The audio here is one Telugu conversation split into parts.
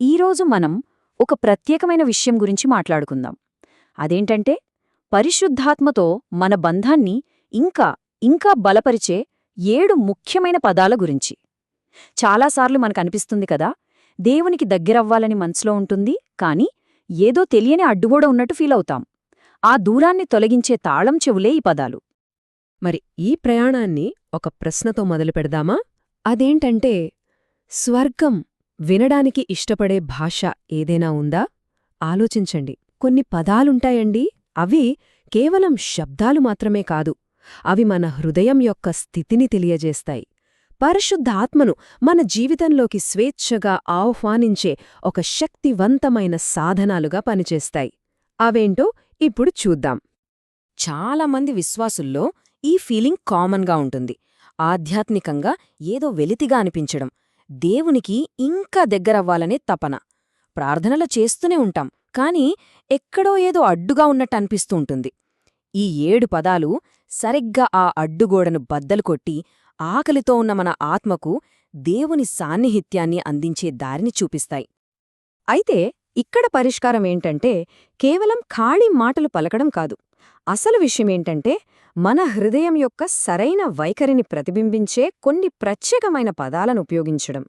ఈరోజు మనం ఒక ప్రత్యేకమైన విషయం గురించి మాట్లాడుకుందాం. అదేంటంటే పరిశుద్ధాత్మతో మన బంధాన్ని ఇంకా ఇంకా బలపరిచే ఏడు ముఖ్యమైన పదాల గురించి. చాలాసార్లు మనకనిపిస్తుంది కదా దేవునికి దగ్గరవ్వాలని మనసులో ఉంటుంది కాని ఏదో తెలియని అడ్డుగోడ ఉన్నట్టు ఫీలవుతాం ఆ దూరాన్ని తొలగించే తాళం చెవులే ఈ పదాలు. మరి ఈ ప్రయాణాన్ని ఒక ప్రశ్నతో మొదలు పెడదామా అదేంటంటే స్వర్గం వినడానికి ఇష్టపడే భాష ఏదైనా ఉందా? ఆలోచించండి. కొన్ని పదాలుంటాయండి. అవి కేవలం శబ్దాలు మాత్రమే కాదు అవి మన హృదయం యొక్క స్థితిని తెలియజేస్తాయి. పరిశుద్ధాత్మను మన జీవితంలోకి స్వేచ్ఛగా ఆహ్వానించే ఒక శక్తివంతమైన సాధనాలుగా పనిచేస్తాయి. అవేంటో ఇప్పుడు చూద్దాం. చాలామంది విశ్వాసుల్లో ఈ ఫీలింగ్ కామన్గా ఉంటుంది. ఆధ్యాత్మికంగా ఏదో వెలితిగా అనిపించడం దేవునికి ఇంకా దగ్గరవ్వాలనే తపన. ప్రార్థనలు చేస్తూనే ఉంటాం కాని ఎక్కడో ఏదో అడ్డుగా ఉన్నట్టు అనిపిస్తూ ఉంటుంది. ఈ ఏడు పదాలు సరిగ్గా ఆ అడ్డుగోడను బద్దలు కొట్టి ఆకలితో ఉన్న మన ఆత్మకు దేవుని సాన్నిహిత్యాన్ని అందించే దారిని చూపిస్తాయి. అయితే ఇక్కడ పరిష్కారమేంటంటే కేవలం ఖాళీ మాటలు పలకడం కాదు. అసలు విషయమేంటంటే మన హృదయం యొక్క సరైన వైఖరిని ప్రతిబింబించే కొన్ని ప్రత్యేకమైన పదాలను ఉపయోగించడం.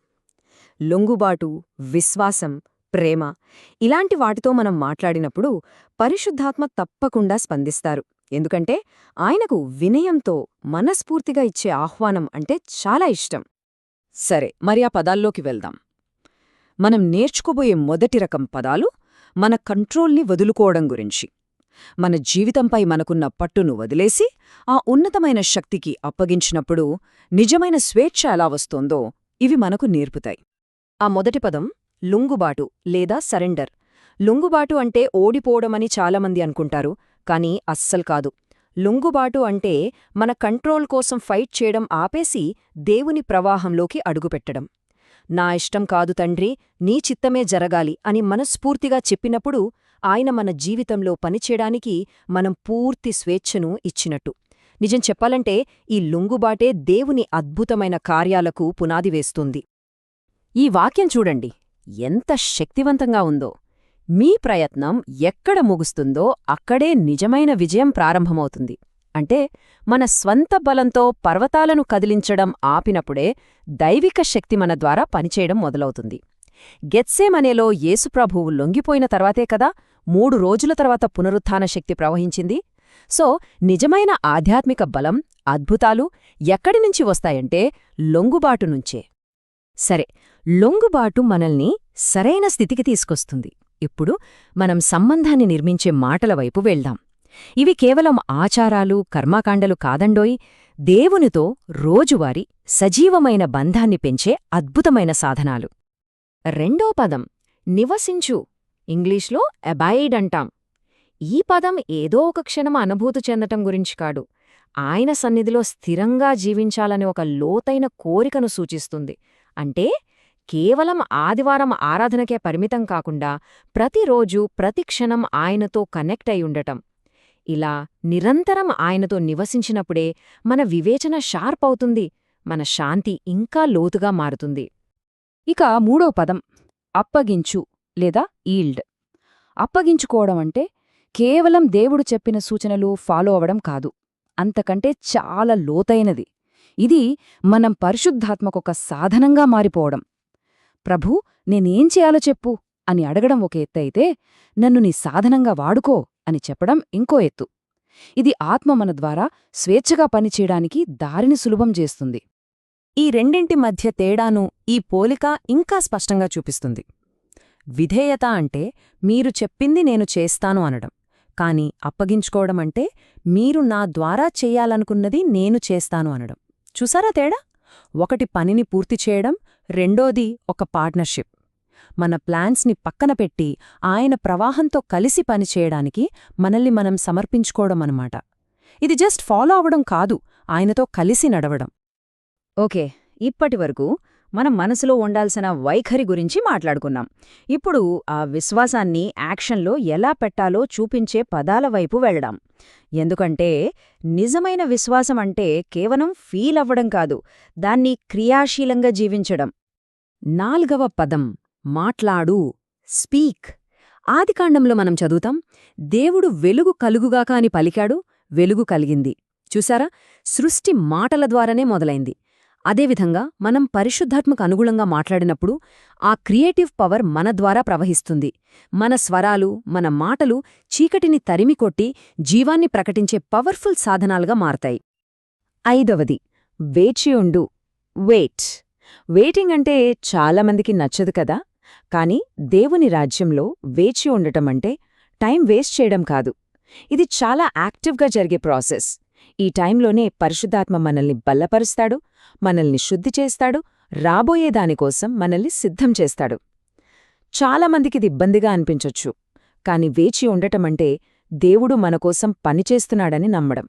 లొంగుబాటు విశ్వాసం ప్రేమ ఇలాంటి వాటితో మనం మాట్లాడినప్పుడు పరిశుద్ధాత్మ తప్పకుండా స్పందిస్తారు. ఎందుకంటే ఆయనకు వినయంతో మనస్ఫూర్తిగా ఇచ్చే ఆహ్వానం అంటే చాలా ఇష్టం. సరే మరి ఆ పదాల్లోకి వెళ్దాం. మనం నేర్చుకోబోయే మొదటి రకం పదాలు మన కంట్రోల్ని వదులుకోవడం గురించి. మన జీవితంపై మనకున్న పట్టును వదిలేసి ఆ ఉన్నతమైన శక్తికి అప్పగించినప్పుడు నిజమైన స్వేచ్ఛ ఎలా వస్తోందో ఇవి మనకు నేర్పుతాయి. ఆ మొదటి పదం లుంగుబాటు లేదా సరెండర్. లుంగుబాటు అంటే ఓడిపోవడమని చాలామంది అనుకుంటారు కానీ అస్సలు కాదు. లుంగుబాటు అంటే మన కంట్రోల్ కోసం ఫైట్ చేయడం ఆపేసి దేవుని ప్రవాహంలోకి అడుగుపెట్టడం. నా ఇష్టం కాదు తండ్రి నీ చిత్తమే జరగాలి అని మనస్ఫూర్తిగా చెప్పినప్పుడు ఆయన మన జీవితంలో పనిచేయడానికి మనం పూర్తి స్వేచ్ఛను ఇచ్చినట్టు. నిజం చెప్పాలంటే ఈ లుంగుబాటే దేవుని అద్భుతమైన కార్యాలకు పునాది వేస్తుంది. ఈ వాక్యం చూడండి. ఎంత శక్తివంతంగా ఉందో. మీ ప్రయత్నం ఎక్కడ ముగుస్తుందో అక్కడే నిజమైన విజయం ప్రారంభమవుతుంది. అంటే మన స్వంత బలంతో పర్వతాలను కదిలించడం ఆపినప్పుడే దైవిక శక్తి మన ద్వారా పనిచేయడం మొదలవుతుంది. గెత్సేమనేలో యేసుప్రభువు లొంగిపోయిన తర్వాతే కదా మూడు రోజుల తర్వాత పునరుత్థాన శక్తి ప్రవహించింది. సో నిజమైన ఆధ్యాత్మిక బలం అద్భుతాలు ఎక్కడినుంచి వస్తాయంటే లొంగుబాటు నుంచే. సరే లొంగుబాటు మనల్ని సరైన స్థితికి తీసుకొస్తుంది. ఇప్పుడు మనం సంబంధాన్ని నిర్మించే మాటల వైపు వెళ్దాం. ఇవి కేవలం ఆచారాలు కర్మాకాండలు కాదండోయ్. దేవునితో రోజువారీ సజీవమైన బంధాన్ని పెంచే అద్భుతమైన సాధనాలు. రెండో పదం నివసించు. ఇంగ్లీష్లో అబాయిడ్ అంటాం. ఈ పదం ఏదో ఒక క్షణం అనుభూతి చెందటం గురించి కాడు ఆయన సన్నిధిలో స్థిరంగా జీవించాలనే ఒక లోతైన కోరికను సూచిస్తుంది. అంటే కేవలం ఆదివారం ఆరాధనకే పరిమితం కాకుండా ప్రతిరోజు ప్రతి క్షణం ఆయనతో కనెక్ట్ అయి ఉండటం. ఇలా నిరంతరం ఆయనతో నివసించినప్పుడే మన వివేచన షార్ప్ అవుతుంది మన శాంతి ఇంకా లోతుగా మారుతుంది. ఇక మూడో పదం అప్పగించు. లేదా ఈల్డ్. అప్పగించుకోవడం అంటే కేవలం దేవుడు చెప్పిన సూచనలు ఫాలో అవడం కాదు. అంతకంటే చాలా లోతైనది. ఇది మనం పరిశుద్ధాత్మకొక సాధనంగా మారిపోవడం. ప్రభూ నేనేం చేయాలో చెప్పు అని అడగడం ఒక ఎత్తైతే నన్ను నీ సాధనంగా వాడుకో అని చెప్పడం ఇంకో ఎత్తు. ఇది ఆత్మ మన ద్వారా స్వేచ్ఛగా పనిచేయడానికి దారిని సులభం చేస్తుంది. ఈ రెండింటి మధ్య తేడాను ఈ పోలిక ఇంకా స్పష్టంగా చూపిస్తుంది. విధేయత అంటే మీరు చెప్పింది నేను చేస్తాను అనడం. కాని అప్పగించుకోవడం అంటే మీరు నా ద్వారా చెయ్యాలనుకున్నది నేను చేస్తాను అనడం. చూసారా తేడా? ఒకటి పనిని పూర్తి చేయడం రెండోది ఒక పార్ట్నర్షిప్. మన ప్లాన్స్ని పక్కన పెట్టి ఆయన ప్రవాహంతో కలిసి పనిచేయడానికి మనల్ని మనం సమర్పించుకోవడం అనమాట ఇది జస్ట్ ఫాలో అవడం కాదు ఆయనతో కలిసి నడవడం. ఓకే ఇప్పటి వరకు మన మనసులో ఉండాల్సిన వైఖరి గురించి మాట్లాడుకున్నాం. ఇప్పుడు ఆ విశ్వాసాన్ని యాక్షన్లో ఎలా పెట్టాలో చూపించే పదాల వైపు వెళ్దాం. ఎందుకంటే నిజమైన విశ్వాసం అంటే కేవలం ఫీల్ అవ్వడం కాదు దాన్ని క్రియాశీలంగా జీవించడం. నాల్గవ పదం మాట్లాడు స్పీక్. ఆదికాండంలో మనం చదువుతాం దేవుడు వెలుగు కలుగుగాక అని పలికాడు వెలుగు కలిగింది. చూసారా? సృష్టి మాటల ద్వారానే మొదలైంది. అదేవిధంగా మనం పరిశుద్ధాత్మకు అనుగుణంగా మాట్లాడినప్పుడు ఆ క్రియేటివ్ పవర్ మన ద్వారా ప్రవహిస్తుంది. మన స్వరాలు మన మాటలు చీకటిని తరిమికొట్టి జీవాన్ని ప్రకటించే పవర్ఫుల్ సాధనాలుగా మారతాయి. ఐదవది వేచియుండు వెయిట్ వెయిటింగ్ అంటే చాలామందికి నచ్చదు కదా? కాని దేవుని రాజ్యంలో వేచి ఉండటం అంటే టైం వేస్ట్ చేయడం కాదు. ఇది చాలా యాక్టివ్గా జరిగే ప్రాసెస్. ఈ టైంలోనే పరిశుద్ధాత్మ మనల్ని బల్లపరుస్తాడు మనల్ని శుద్ధి చేస్తాడు రాబోయే దానికోసం మనల్ని సిద్ధం చేస్తాడు. చాలామందికిది ఇబ్బందిగా అనిపించొచ్చు కాని వేచి ఉండటమంటే దేవుడు మనకోసం పనిచేస్తున్నాడని నమ్మడం.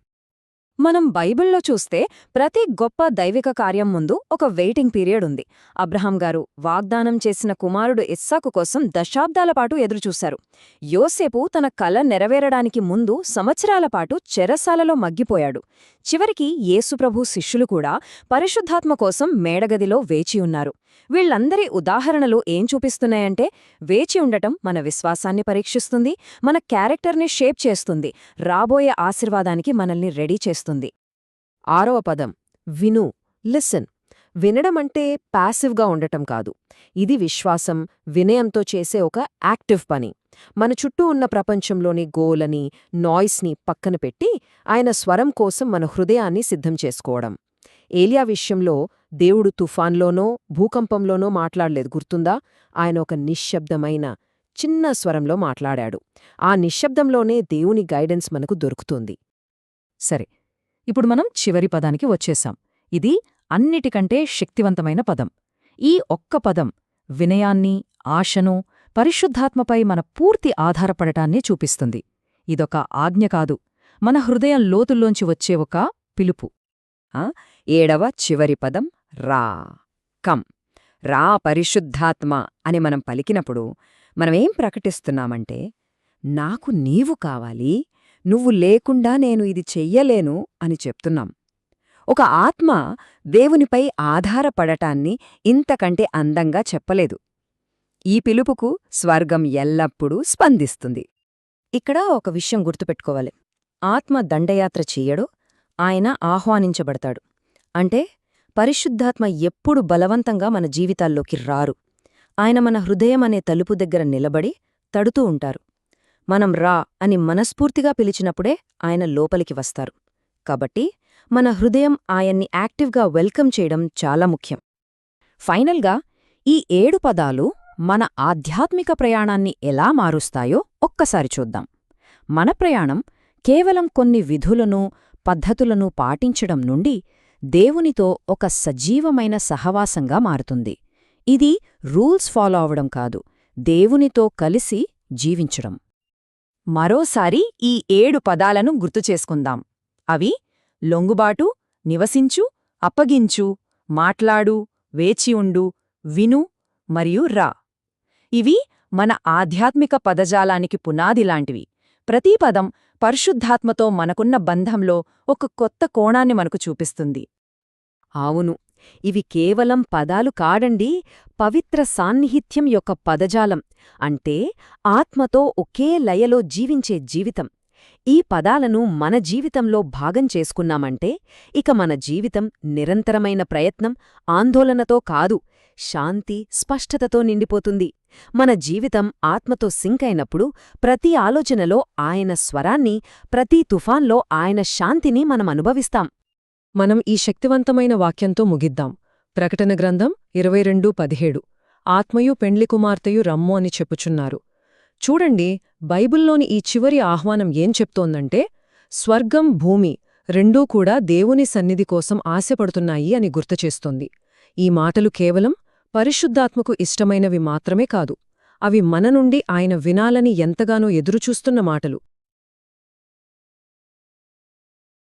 మనం బైబిల్లో చూస్తే ప్రతి గొప్ప దైవిక కార్యం ముందు ఒక వెయిటింగ్ పీరియడ్ ఉంది. అబ్రహాం గారు వాగ్దానం చేసిన కుమారుడు ఇస్సాకు కోసం దశాబ్దాల పాటు ఎదురుచూశారు. యోసేపు తన కల నెరవేరడానికి ముందు సంవత్సరాల పాటు చెరసాలలో మగ్గిపోయాడు. చివరికి యేసుప్రభు శిష్యులు కూడా పరిశుద్ధాత్మ కోసం మేడగదిలో వేచి ఉన్నారు. వీళ్ళందరి ఉదాహరణలు ఏం చూపిస్తున్నాయంటే వేచి ఉండటం మన విశ్వాసాన్ని పరీక్షిస్తుంది మన క్యారెక్టర్ని షేప్ చేస్తుంది రాబోయే ఆశీర్వాదానికి మనల్ని రెడీ చేస్తుంది. ఆరవ పదం విను లిసన్. వినడమంటే ప్యాసివ్గా ఉండటం కాదు. ఇది విశ్వాసం వినయంతో చేసే ఒక యాక్టివ్ పని. మన చుట్టూ ఉన్న ప్రపంచంలోని గోలని నాయిస్ని పక్కన పెట్టి ఆయన స్వరం కోసం మన హృదయాన్ని సిద్ధం చేసుకోవడం. ఏలియా విషయంలో దేవుడు తుఫాన్లోనో భూకంపంలోనో మాట్లాడలేదు గుర్తుందా? ఆయన ఒక నిశ్శబ్దమైన చిన్న స్వరంలో మాట్లాడాడు. ఆ నిశ్శబ్దంలోనే దేవుని గైడెన్స్ మనకు దొరుకుతుంది. సరే ఇప్పుడు మనం చివరి పదానికి వచ్చేశాం ఇది అన్నిటికంటే శక్తివంతమైన పదం. ఈ ఒక్క పదం వినయాన్ని ఆశను పరిశుద్ధాత్మపై మన పూర్తి ఆధారపడటాన్ని చూపిస్తుంది. ఇదొక ఆజ్ఞ కాదు. మన హృదయం లోతుల్లోంచి వచ్చే ఒక పిలుపు. ఆ ఏడవ చివరి పదం రా కం. రా పరిశుద్ధాత్మ అని మనం పలికినప్పుడు మనమేం ప్రకటిస్తున్నామంటే నాకు నీవు కావాలి నువ్వు లేకుండా నేను ఇది చెయ్యలేను అని చెప్తున్నాం. ఒక ఆత్మ దేవునిపై ఆధారపడటాన్ని ఇంతకంటే అందంగా చెప్పలేదు. ఈ పిలుపుకు స్వర్గం ఎల్లప్పుడూ స్పందిస్తుంది. ఇక్కడ ఒక విషయం గుర్తుపెట్టుకోవాలి. ఆత్మ దండయాత్ర చెయ్యడు ఆయన ఆహ్వానించబడతాడు. అంటే పరిశుద్ధాత్మ ఎప్పుడు బలవంతంగా మన జీవితాల్లోకి రారు. ఆయన మన హృదయం అనే తలుపు దగ్గర నిలబడి తడుతూ ఉంటారు. మనం రా అని మనస్ఫూర్తిగా పిలిచినప్పుడే ఆయన లోపలికి వస్తారు. కాబట్టి మన హృదయం ఆయన్ని యాక్టివ్గా వెల్కమ్ చేయడం చాలా ముఖ్యం. ఫైనల్గా ఈ ఏడు పదాలు మన ఆధ్యాత్మిక ప్రయాణాన్ని ఎలా మారుస్తాయో ఒక్కసారి చూద్దాం. మన ప్రయాణం కేవలం కొన్ని విధులను పద్ధతులను పాటించడం నుండి దేవునితో ఒక సజీవమైన సహవాసంగా మారుతుంది. ఇది రూల్స్ ఫాలో అవడం కాదు దేవునితో కలిసి జీవించడం. మరోసారి ఈ ఏడు పదాలను గుర్తుచేసుకుందాం అవి లొంగుబాటు నివసించు అప్పగించు మాట్లాడు వేచియుండు విను మరియు రా. ఇవి మన ఆధ్యాత్మిక పదజాలానికి పునాదిలాంటివి ప్రతి పదం పరిశుద్ధాత్మతో మనకున్న బంధంలో ఒక కొత్త కోణాన్ని మనకు చూపిస్తుంది. అవును ఇవి కేవలం పదాలు కాడండి పవిత్ర సాన్నిహిత్యం యొక్క పదజాలం అంటే ఆత్మతో ఒకే లయలో జీవించే జీవితం. ఈ పదాలను మన జీవితంలో భాగం చేసుకున్నామంటే ఇక మన జీవితం నిరంతరమైన ప్రయత్నం ఆందోళనతో కాదు శాంతి స్పష్టతతో నిండిపోతుంది. మన జీవితం ఆత్మతో సింక్ అయినప్పుడు ప్రతి ఆలోచనలో ఆయన స్వరాన్ని ప్రతి తుఫాన్లో ఆయన శాంతిని మనం అనుభవిస్తాం. మనం ఈ శక్తివంతమైన వాక్యంతో ముగిద్దాం. ప్రకటన గ్రంథం ఇరవై రెండు పదిహేడు. ఆత్మయు పెండ్లి కుమార్తెయు రమ్ము అని చెప్పుచున్నారు. చూడండి బైబిల్లోని ఈ చివరి ఆహ్వానం ఏం చెప్తోందంటే స్వర్గం భూమి రెండూ కూడా దేవుని సన్నిధి కోసం ఆశపడుతున్నాయి అని గుర్తుచేస్తోంది ఈ మాటలు కేవలం పరిశుద్ధాత్మకు ఇష్టమైనవి మాత్రమే కాదు అవి మన నుండి ఆయన వినాలని ఎంతగానో ఎదురుచూస్తున్న మాటలు.